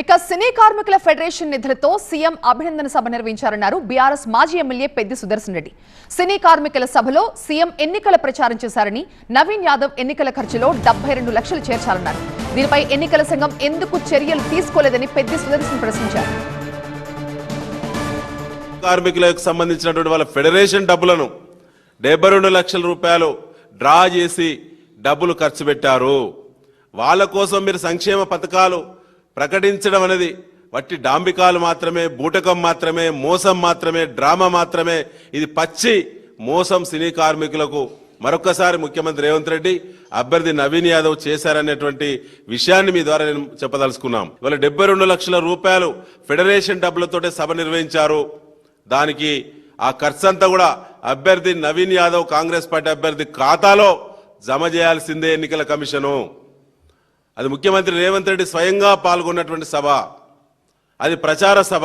ఇక సినీ కార్మికుల ఫెడరేషన్ నిధులతో సీఎం అభినందన సభ నిర్వహించారన్నారు బీఆర్ఎస్ మాజీ ఎమ్మెల్యే పెద్ది సుదర్శన్ రెడ్డి. సినీ కార్మికుల సభలో సీఎం ఎన్నికల ప్రచారం చేశారని నవీన్ యాదవ్ ఎన్నికల ఖర్చులో డెబ్బై రెండు లక్షలు చేర్చాలన్నారు. దీనిపై ఎన్నికల సంఘం ఎందుకు చర్యలు తీసుకోలేదని పెద్ది సుదర్శన్ ప్రశ్నించారు. కార్మికులకు సంబంధించినటువంటి వాళ్ళ ఫెడరేషన్ డబ్బులను డెబ్బై రెండు లక్షల రూపాయలు డ్రా చేసి డబ్బులు ఖర్చు పెట్టారు. వాళ్ళ కోసం మీరు సంక్షేమ పథకాలు ప్రకటించడం అనేది వట్టి డాంబికాలు మాత్రమే బూటకం మాత్రమే మోసం మాత్రమే డ్రామా మాత్రమే. ఇది పచ్చి మోసం సినీ కార్మికులకు మరొకసారి ముఖ్యమంత్రి రేవంత్ రెడ్డి అభ్యర్థి నవీన్ యాదవ్ చేశారనేటువంటి విషయాన్ని మీ ద్వారా నేను చెప్పదలుచుకున్నాం. ఇవాళ డెబ్బై రెండు లక్షల రూపాయలు ఫెడరేషన్ డబ్బులతోటే సభ నిర్వహించారు. దానికి ఆ ఖర్చంతా కూడా అభ్యర్థి నవీన్ యాదవ్ కాంగ్రెస్ పార్టీ అభ్యర్థి ఖాతాలో జమ చేయాల్సిందే ఎన్నికల కమిషను. అది ముఖ్యమంత్రి రేవంత్ రెడ్డి స్వయంగా పాల్గొన్నటువంటి సభ. అది ప్రచార సభ.